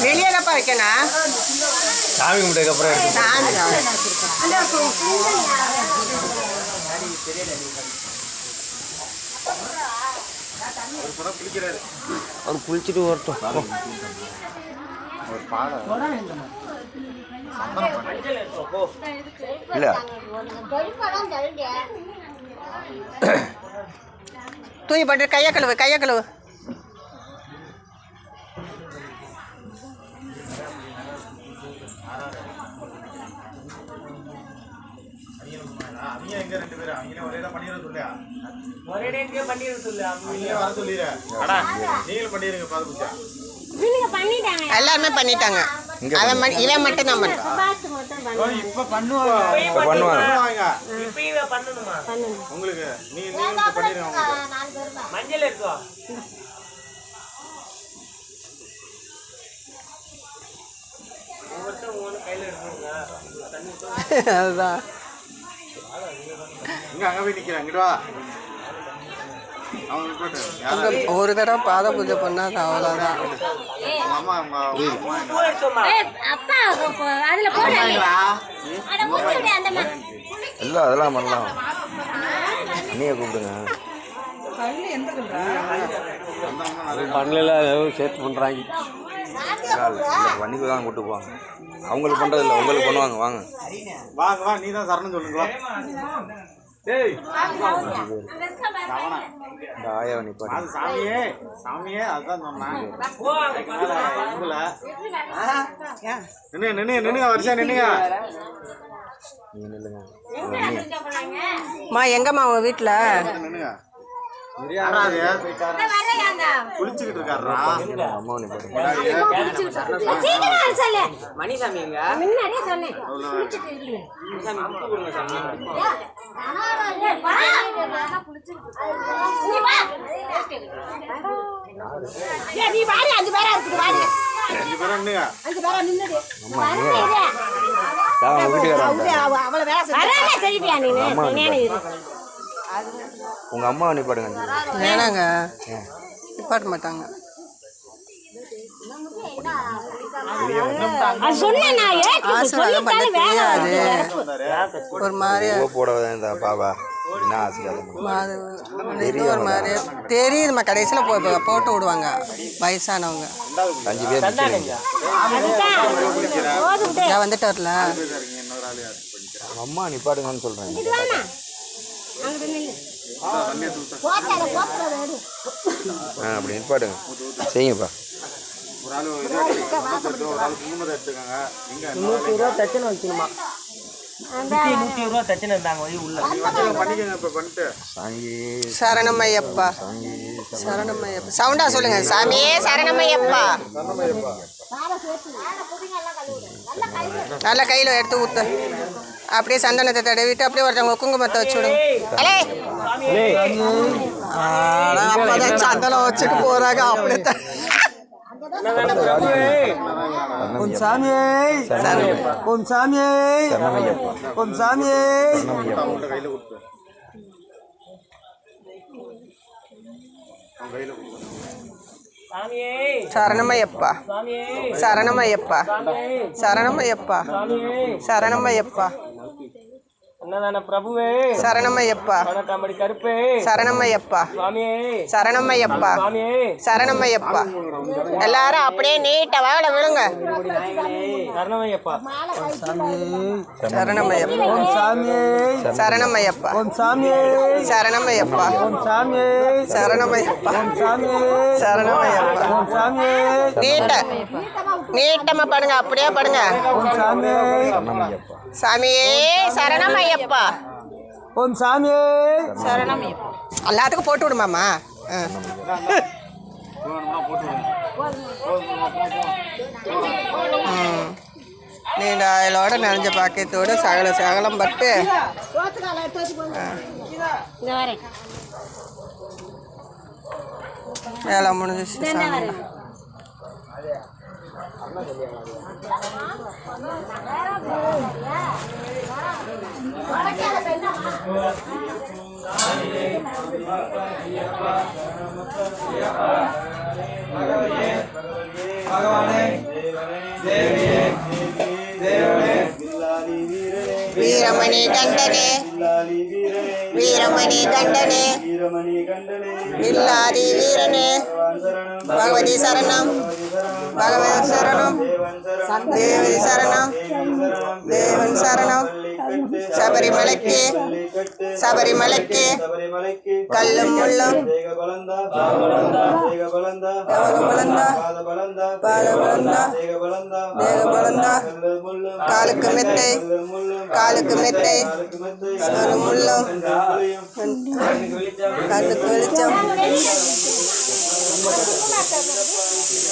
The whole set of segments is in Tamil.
வெளியே தான்ப்பா வைக்கணும் சாமி கும்பிட்டதுக்கு அப்புறம் அவர் குளிச்சுட்டு வரட்டும். இல்லை. தூக்கி போட்டு கையை கழுவு கையை கழுவு. அவங்க எங்க ரெண்டு பேரும் அவங்க ஒரே தான் பண்ணிடுறது இல்லையா ஒரே டேட்லயே சொல்லு நீங்களே வர சொல்லிடுற நீங்களும் பண்ணிடுங்க பாது பூச்சா இவனுங்க பண்ணிட்டாங்க. எல்லாருமே பண்ணிட்டாங்க. அவன் ம- இவன் மட்டும் தான். இப்ப பண்ணுவாங்க. இப்போ பண்ணுவாங்க. பண்ணணுமா? உங்களுக்கு நீங்க உங்களுக்கு. தான் மஞ்சள் இருக்கோ அதுதான். இங்க அங்க போய் நிக்கிறேன். இங்கிட்டு வா. அவங்க போட்டு அங்க ஒரு தடவை பாத பூஜை பண்ணாது அவ்வளோதான் இல்லை அதெல்லாம் பண்ணலாம். நீயே கூப்பிடுங்க. பண்ணல சேர்த்து பண்ணுறாங்க வண்டிக்கு தான் கூப்பிட்டு போவாங்க. அவங்களுக்கு பண்ணுறதில்ல உங்களுக்கு பண்ணுவாங்க வாங்க. வாங்க வா நீ தான் சரணம் சொல்லுங்க சாமியே சாமியே அதுதான் சொன்னாங்க உங்களை நின்னு நின்னு நின்னுங்க வருஷம் நின்னுங்க. நீ நில்லுங்க. மா எங்கம்மா உங்கள் வீட்டில். குளிச்சுக்கிட்டு இருக்காரா. மணிசாமி எங்க? முன்னாடியே சொன்னேன். நீ அஞ்சு பேரா இருக்குது. அஞ்சு பேரும் நின்னுங்க அஞ்சு பேரா செய்வியா இரு. உங்கள் அம்மா நிப்பாடுங்க வேணாங்க. நிப்பாட்ட மாட்டாங்க. ஒரு மாதிரியா பூ போட இந்த பாபா ஒரு மாதிரியா தெரியுதும்மா கடைசியில் போ போ- போட்டு விடுவாங்க. வயசானவங்க. அஞ்சு. நான் வந்துட்டு வரல. அம்மா நிப்பாடுங்கன்னு சொல்கிறேன் ஆ அப்படி நிப்பாடுங்க செய்யுங்கப்பா. ஒரு ஆளு நூற்றி ரூபா தச்சனை வைக்கணுமா நூற்றி நூற்றி ரூபா தச்சனை இருந்தாங்க உள்ள பண்ணிக்கோங்க இப்ப பண்ணிட்டு சாங்கி சரணமையப்பா. சரணமையப்பா. சவுண்டா சொல்லுங்க. சாமியே சரணமையப்பா. நல்லா கையில் எடுத்து ஊத்து. அப்படியே சந்தனத்தை தடவிட்டு அப்படியே ஒருத்தவங்க குங்குமத்தை வச்சு விடுங்க. அலே அப்பதான் சந்தனம் வச்சுட்டு போறாங்க அப்படியே உன் சாமியே உன் சாமியே உன் சாமியே சரணமையப்பா சரணமையப்பா சரணமையப்பா சரணமையப்பா அன்னதான பிரபுவே? சரணமையப்பா. வணக்கம்படி கருப்பே. சரணமையப்பா. சாமியே சரணமையப்பா. சாமியே சரணமையப்பா. எல்லாரும் அப்படியே நீட்ட வாழ கருணமையப்பா சரணமையப்பா. சாமியே. சரணமையப்பா. உன் சாமியே. சரணமையப்பா. உன் சாமியே. சரணமையப்பா. உன் சாமியே. சரணமையப்பா. உன் சாமியே. நீட்ட. நீட்டமா படுங்க. அப்படியே படுங்க. சாமியே. சாமியே சரணம் ஐயப்பா ஓம் சாமியே. சரணம் ஐயப்பா எல்லாத்துக்கும் போட்டு விடுமாம்மா. நீண்ட ஆயிலோட நனைஞ்ச பாக்கியத்தோடு சகல சகலம் பட்டு. வேலை முடிஞ்சிச்சு சாமி. இந்த சாமி வரேன் வீரமணி கண்டனே. வீரமணி கண்டனே. வீரமணி கண்டனே. வில்லாதி வீரனே. பகவதி சரணம். பகவதி சரணம். தேவி சரணம். தேவன் சரணம். சபரிமலைக்கு சபரிமலைக்கு கல்லும் முள்ளும். காலுக்கு மெத்தை காலுக்கு மெத்தை முள்ளும். கண்ணுக்கு வெளிச்சம்.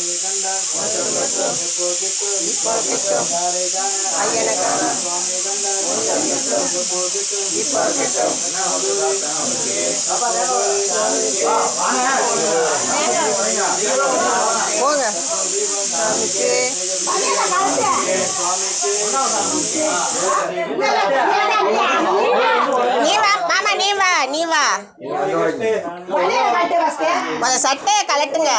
சுவாமிகண்டா போங்க. நீ மாமா நீ வா. கொஞ்சம் சட்டையை கலட்டுங்க.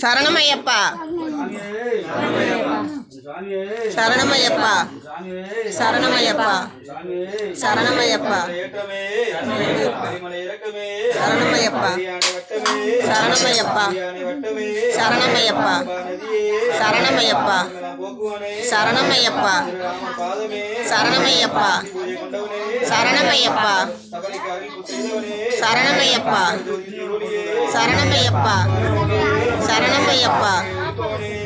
சரணமையப்பா சரணமையப்பா. சரணமையப்பா. சரணமையப்பா. சரணமையப்பா. சரணமையப்பா. சரணமையப்பா. சரணமையப்பா. சரணமையப்பா. சரணமையப்பா. சரணமையப்பா. சரணமையப்பா. சரணமையப்பா. சரணமையப்பா.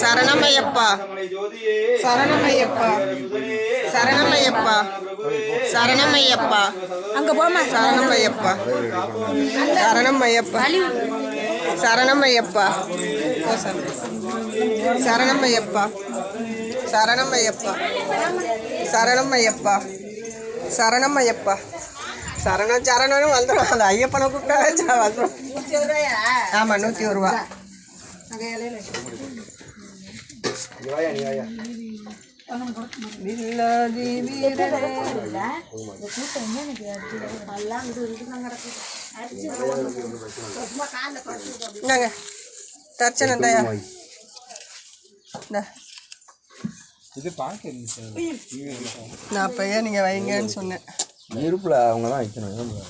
சரணமையப்பா. சரணமையப்பா. சரணமையப்பா. சரணமையப்பா. அங்க போமா சரணமையப்பா. சரணமையப்பா. சரணமையப்பா. சரணமையப்பா. சரணமையப்பா. சரணமையப்பா. சரணமையப்பா. சரணம் சரணம்னு வந்துடும் அந்த ஐயப்பனை கூப்பிட்டா வந்துடும் ஆமாம் நூற்றி ஒரு ரூபா. வாயா நீ வாயா. வில்லாதி என்ன இது நான் அப்பயே நீங்கள் வைங்கன்னு சொன்னேன். இருப்பில் அவங்க தான் வைக்கணும்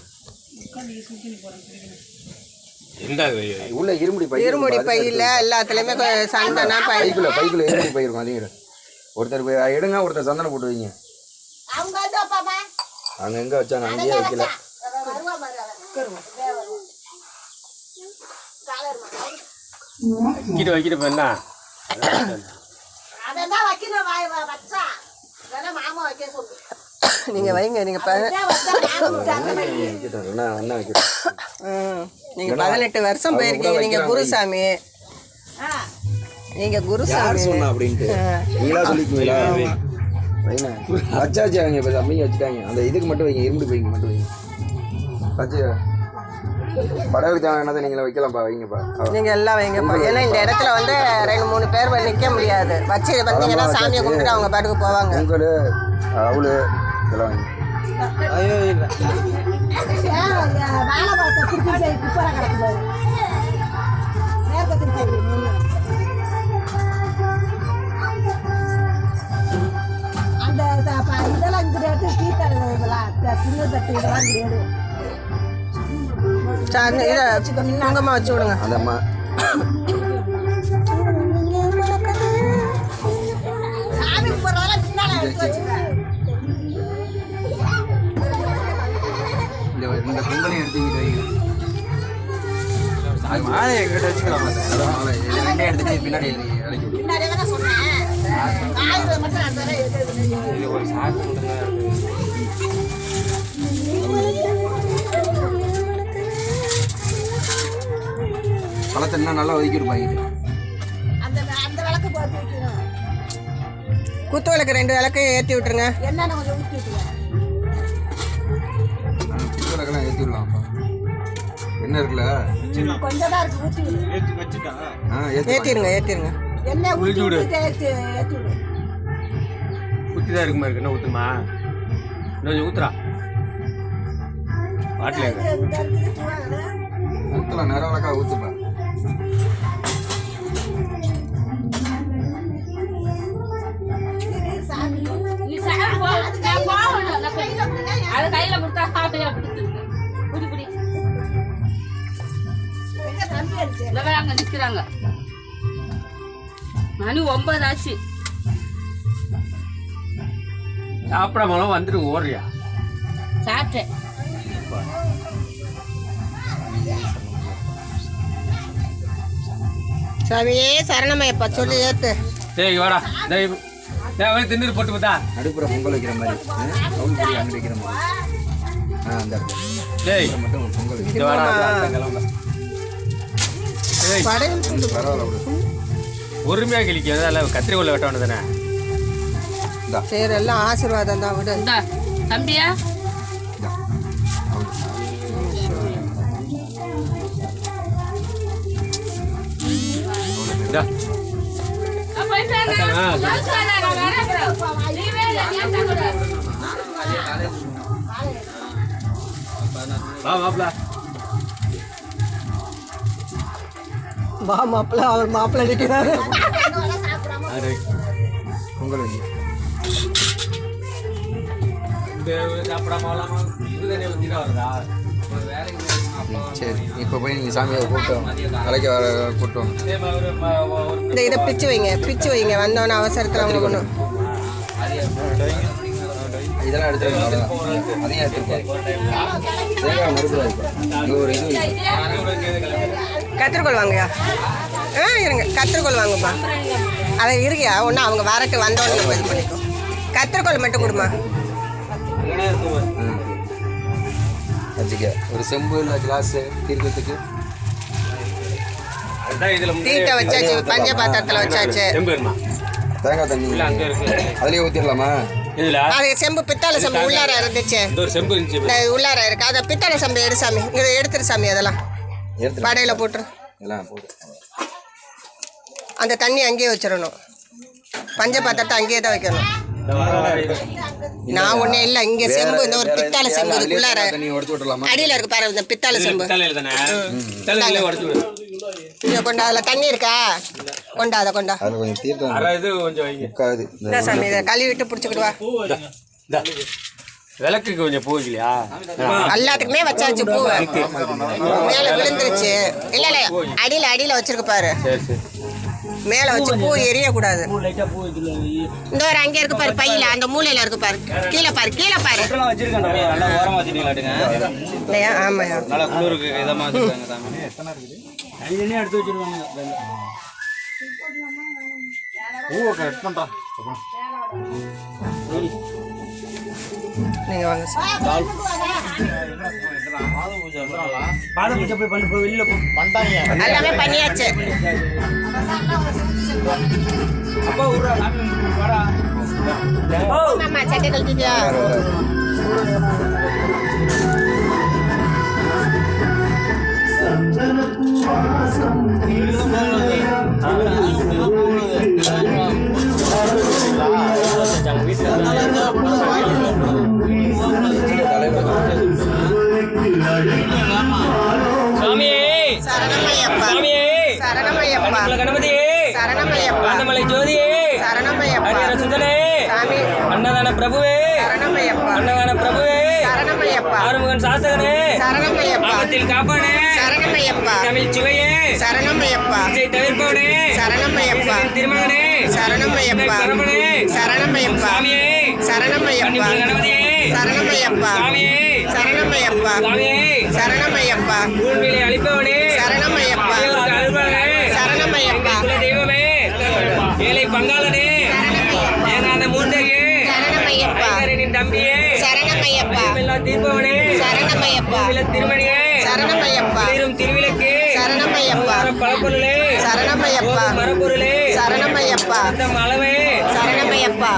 உள்ள இருமுடி பை இருமுடி பையில் எல்லாத்துலேயுமே சந்தனா பைக்குள்ள பைக்குள்ள இருமுடி பை இருக்கும் அதையும். ஒருத்தர் போய் எடுங்க ஒருத்தர் சந்தனம் போட்டு வைங்க. அங்க எங்க வச்சாங்க? அங்கேயே வைக்கல. வைக்கிட்டு வைக்கிட்டு என்ன? நீங்கள் வைங்க நீங்கள் ப நீங்கள் பதினெட்டு வருஷம் போயிருக்கீங்க. நீங்கள் குருசாமி. நீங்கள் யார் குருசாமி. சொன்னா அப்படின்ட்டு? நீங்களா சொல்லிக்குவீங்களா வைங்க வச்சாச்சு அவங்க இப்போ தம்பிங்க வச்சுட்டாங்க. அந்த இதுக்கு மட்டும் வைங்க இருமுடி பைக்கு மட்டும் வைங்க. வச்சு படகுக்கு தேவையானதை நீங்களே வைக்கலாம்ப்பா வைங்கப்பா. நீங்கள் எல்லாம் வைங்கப்பா. ஏன்னா இந்த இடத்துல வந்து ரெண்டு மூணு பேர் நிற்க முடியாது. வச்சு வந்தீங்கன்னா சாமியை கும்பிட்டு அவங்க பாட்டுக்கு போவாங்க. பொங்கல் அவளு இதெல்லாம் வைங்க. ஐயோ பார்த்த திருப்பி கிடக்குது நேரத்தை திருப்பி அந்த ப- இதெல்லாம் இங்கே எடுத்து இதெல்லாம் சின்ன தட்டு இதெல்லாம் இங்கே இதை வச்சு விடுங்க அந்த அம்மா சாமி கும்பிட்றதெல்லாம் பின்னால எடுத்து வச்சுக்க. அது மாலை எங்கிட்ட வச்சுக்கலாம் அதான் மாலை ரெண்டையும் எடுத்துட்டு பின்னாடி. இது ஒரு சாக்கு மட்டும்தான் இருக்கு. பழத்தை இன்னும் நல்லா ஒதுக்கி இருப்பாங்க அந்த அந்த விளக்கு போட்டு வைக்கணும் குத்து விளக்கு ரெண்டு விளக்கு ஏற்றி விட்டுருங்க. என்னென்ன கொஞ்சம் ஊற்றி விட்டுருவேன் பித்தளைக்கெல்லாம் ஏற்றி விடலாம்ப்பா என்ன இருக்குல்ல? கொஞ்சம் தான் இருக்கு ஊற்றி விடு ஏற்றி வச்சுட்டா ஆ ஏற்றி ஏற்றிருங்க ஏற்றிருங்க எண்ணெய் ஊற்றி ஏற்றி ஏற்றி விடு ஊற்றி தான் இருக்குமா இருக்கு என்ன ஊற்றுமா இன்னும் ஊத்துறா பாட்டில் ஊற்றலாம் நேரம் வழக்கா ஊற்றுப்பா நிக்கிறாங்க மணி ஒன்பது ஆச்சு சாப்பிடாமலாம் வந்துட்டு ஓடுறியா? சாப்பிட்டேன். சாமியே சரணமையப்பா சொல்லி ஏற்று டேய் வாடா. டேய் டேய் தின்னு போட்டு பார்த்தா? நடுப்புற பொங்கல் வைக்கிற மாதிரி. கவுன் பொடி அங்கே வைக்கிற மாதிரி. ஆ அந்த டேய். மட்டும் பொங்கல். இந்த வாடா. பொறுமையாக கிளிக்க அதில் கத்திரிக்கோலை வெட்ட வேண்டியதானே சரி எல்லாம் ஆசீர்வாதம் தான் விடு. தம்பியா? இந்தா. அவ்வளோ. வா மாப்பிள்ள அவர் மாப்பிள்ள அடிக்கிறாரு. பொங்கல் சரி. இப்போ போய் நீங்கள் சாமியை கூப்பிட்டு வாங்க. கலைக்க வர கூப்பிட்டு வாங்க. அதே மாதிரி ஒரு ம- ஒரு இந்த இதை பிச்சு வைங்க பிச்சு வைங்க. வந்தோன்னே அவசரத்தில் அவங்க ஒன்றும் இதெல்லாம் எடுத்துருங்க அதையும் இங்கே ஒரு இது. கத்திரிக்கோள் வாங்கயா? ஆ இருங்க. கத்திரிக்கோள் வாங்கப்பா அதை இருக்கியா? ஒன்று அவங்க வரட்டு வந்தோடனே நம்ம இது பண்ணிக்கோ கத்திரிக்கோள் மட்டும் கொடுமா. வச்சுக்க ஒரு செம்பு இல்லை கிளாஸு தீர்க்கத்துக்கு? தீட்டை வச்சாச்சு பஞ்ச பாத்திரத்தில் வச்சாச்சு. தேங்காய் தண்ணி. இல்ல அங்க இருக்கு. அதுலேயே ஊற்றிடலாமா இதுல அது செம்பு பித்தாளை செம்பு உள்ளார இருந்துச்சு. உள்ளார இருக்கு. அதை பித்தாளை செம்பு எடு சாமி. இதை எடுத்துரு சாமி அதெல்லாம். படையில் போட்டுரு எல்லாம் போட்டு அந்த தண்ணி அங்கேயே வச்சிடணும். பஞ்ச பாத்திரத்தை அங்கேயே தான் வைக்கணும். நான் ஒண்ணே இல்லை இங்கே செம்பு இந்த ஒரு பித்தாளை எதுக்கு செம்பு இதுக்குள்ளார அடியில் இருக்கு பாரு இந்த பித்தாளை செம்பு. இதை கொண்டா அதில் தண்ணி இருக்கா? கொண்டா அதை கொண்டா. கொஞ்சம் தீர்த்தம் அரை இது கொஞ்சம் வைங்க. உட்காது இந்த சாமி இதை கழுவி விட்டு பிடிச்சிக்கிட்டு வா இந்தா. விளக்குக்கு கொஞ்சம் பூ இல்லையா? எல்லாத்துக்குமே வச்சாச்சு பூ. மேலே விழுந்துருச்சு. இல்லை இல்லை. அடியில் அடியில் வச்சிருக்கு பாரு. சரி சரி. மேலே வச்சு பூ எரியக்கூடாது. இந்த ஒரு அங்கே இருக்கு பாரு பையில. அந்த மூலையில இருக்கு பாரு. கீழே பாரு கீழே பாரு. இல்லையா? ஆமாயா. நல்லா குளிருக்கு இதமா வச்சுருக்காங்க சாமி பூவை கட் பண்ணுறோம் நீங்கள் வாங்க சார். பாதம் பூஜை போய் பண்ணு போய் வெளியில போ. எல்லாமே பண்ணியாச்சு. அப்பா விட்றா சாமி வாடா. ஆமா சட்டை கழட்டிட்டியா தலைவர் அன்னமலை ஜோதியே. ஹரிஹர சுதனே அன்னதான பிரபுவே. அன்னதான பிரபுவே. ஆறுமுகன் சாஸ்தகனே ஆபத்தில் காப்பானே. தமிழ் சுவையே. இசை தவிர்ப்பவனே. திருமகனே. பரமனே சாமியே கணபதியே. சாமியே சரணமையப்பா. சாமியே சரணமையப்பா. பூமியிலே அழிப்பவனே சரணமையப்பா. சரணமையப்பா. ஏழை பங்காளனே ஏகாந்த மூர்த்தகே சரணமையப்பா. ஐங்கரனின் தம்பியே சரணமையப்பா. தீர்ப்பவனே சரணமையப்பா. திருமணியே சரணமையப்பா. திருவிளக்கு சரணமையப்பா. பழப்பொருளே சரணமையப்பா. மரப்பொருளே சரணமையப்பா. மலவே சரணமையப்பா.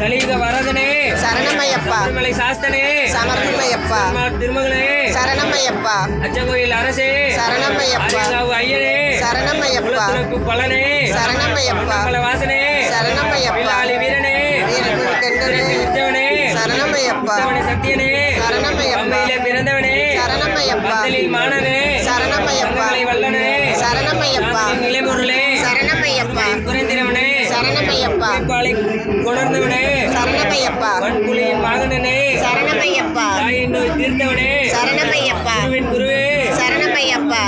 சலீக வரதனே சரணமையப்பா திருமலை சாஸ்தனே. சமர்மையப்பா திருமகனே சரணமையப்பா. அச்சங்கோயில் அரசே. சரணமையப்பா. ஐயனே. சரணமையப்பா. பலனே. சரணமையப்பா. வாசனே சரணமையப்பா. வீரனே. உத்தவனே சரணமையப்பா. சத்தியனே. சரணமையப்பா. பிறந்தவனே. சரணமையப்பா. மாணனே சரணமையப்பா. வல்லனே. சரணமையப்பா. நிலைமுருளே சரணமையப்பா. சரணமையப்பா. குறிப்பாளை கொணர்ந்தவனே. சரணமையப்பா. வன்குழியின் மகனனே சரணமையப்பா. தாயின் நோய் தீர்த்தவனே. சரணமையப்பா. குருவின் குருவே. சரணமையப்பா.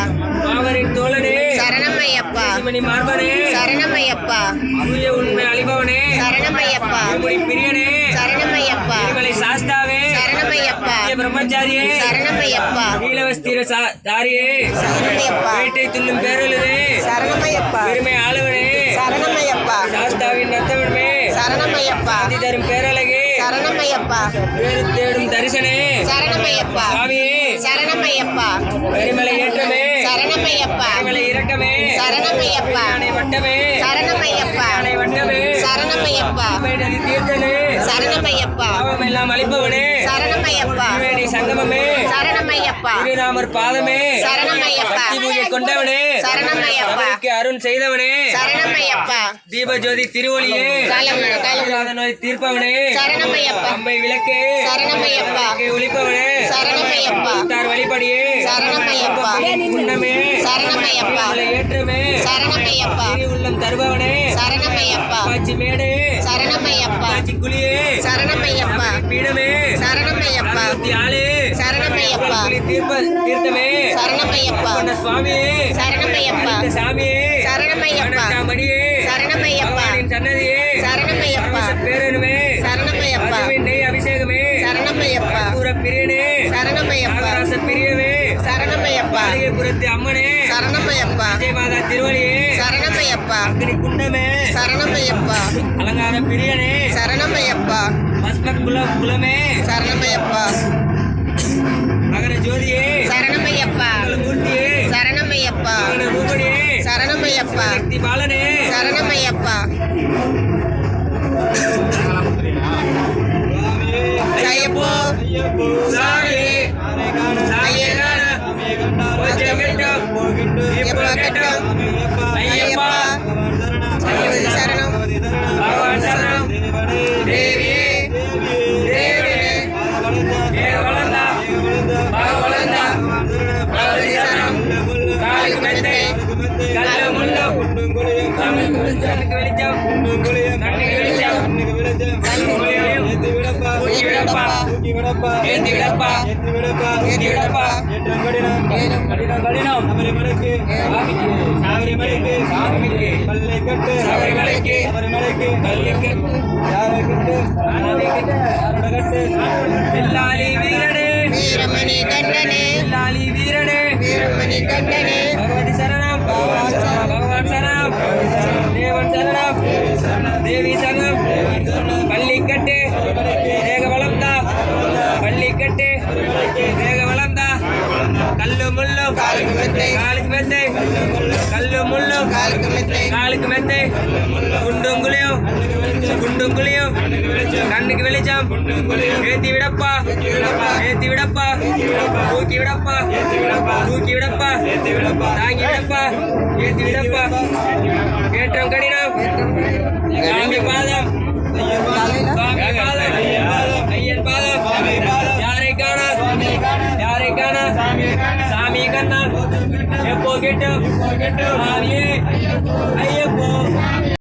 மாவரின் தோழனே. சரணமையப்பா. சிமணி மார்பனே. சரணமையப்பா. சூரிய உண்மை அழிபவனே. சரணமையப்பா. திருமுடி பிரியனே. சரணமையப்பா. திருமலை சாஸ்தாவே. சரணமையப்பா. பிரம்மச்சாரியே. சரணமையப்பா. நீலவஸ்திர தாரியே. சரணமையப்பா. வேட்டை துள்ளும் பேரழுதே. சரணமையப்பா. பெருமை ஆளுவனே. சரணமையப்பா. சாஸ்தாவின் ரத்தவன்மே சரணமையப்பா. சாந்தி தரும் பேரழகே. சரணமையப்பா. வேறு தேடும் தரிசனே. சரணமையப்பா. சுவாமியே சரணமையப்பா. கரிமலை ஏற்றமே. சரணமையப்பா. இறக்கமே சரணமையப்பா. வட்டமே சரணமையப்பா. வட்டமே சரணமையப்பா. தீர்த்தனே. சரணமையப்பா. எல்லாம் அழிப்பவனே சரணமையப்பா. சங்கமமே. சரணமையப்பா. திருராமர் பாதமே. சரணமையப்பா. பூஜை கொண்டவனே. சரணமையப்பா. அருண் செய்தவனே. சரணமையப்பா. திருவொளியே. காலம் காலம். இல்லாத நோய் தீர்ப்பவனே. சரணமையப்பா. அம்பை விளக்கே. சரணமையப்பா. ஒளிப்பவனே சரணமையப்பா. வழிபடியே. சரணமையப்பா. முன்னமே சரணமையப்பா. ஏற்றமே சரணமையப்பா. உள்ளம் தருபவனே. சரணமையப்பா. காட்சி மேடே. சரணமையப்பா. காட்சி குழியே. சரணமையப்பா. பீடமே. சரணமையப்பா. ஆளே. சரணமையப்பா. தீர்ப்ப தீர்த்தமே. சரணமையப்பா. சுவாமியே. சரணமையப்பா. சாமியே. சரணமையப்பா. மணியே சரணமையப்பா. சன்னதியே. சரணமையப்பா. பேரனுமே சரணமையப்பா. நெய் அபிஷேகமே. சரணமையப்பா. பூர பிரியனே. சரணமையப்பா. பிரியவே. சரணமையப்பா பாலிகைபுரத்து அம்மனே. சரணமையப்பா விஜய் மாதா திருவழியே சரணமையப்பா அக்னி குண்டமே. சரணமையப்பா அலங்கார பிரியனே. சரணமையப்பா பஸ்ம குல குலமே. சரணமையப்பா மகர ஜோதியே. சரணமையப்பா மூர்த்தியே. சரணமையப்பா ரூபணியே சரணமையப்பா சக்தி பாலனே. சரணமையப்பா விடப்பா. ஏத்தி விடப்பா. ஏத்தி விடப்பா. கடினம். சாமிக்கு. சாமிக்கு. சபரிமலைக்கு கல்லுக்கு பில்லாளி வீரனே. வீரமணி கண்டனே பில்லாளி வீரனே. வீரமணி கண்டனே பகவதி சரணம். பகவான் சரணம். தேவன் சரணம். தேவி சரணம். காலுக்கு மெத்தை. காலுக்கு மெத்தை. கல்லு முள்ளும் காலுக்கு மெத்தை. காலுக்கு மெத்தை. குண்டும் குழியும். குண்டும் குழியும். கண்ணுக்கு வெளிச்சம். ஏத்தி விடப்பா. ஏத்தி விடப்பா. தூக்கி விடப்பா. தூக்கி விடப்பா. தாங்கி விடப்பா. ஏத்தி விடப்பா. ஏற்றம் கடினம். பாதம். பாதம். போகட்டும் போகட்டும் ஐயப்போ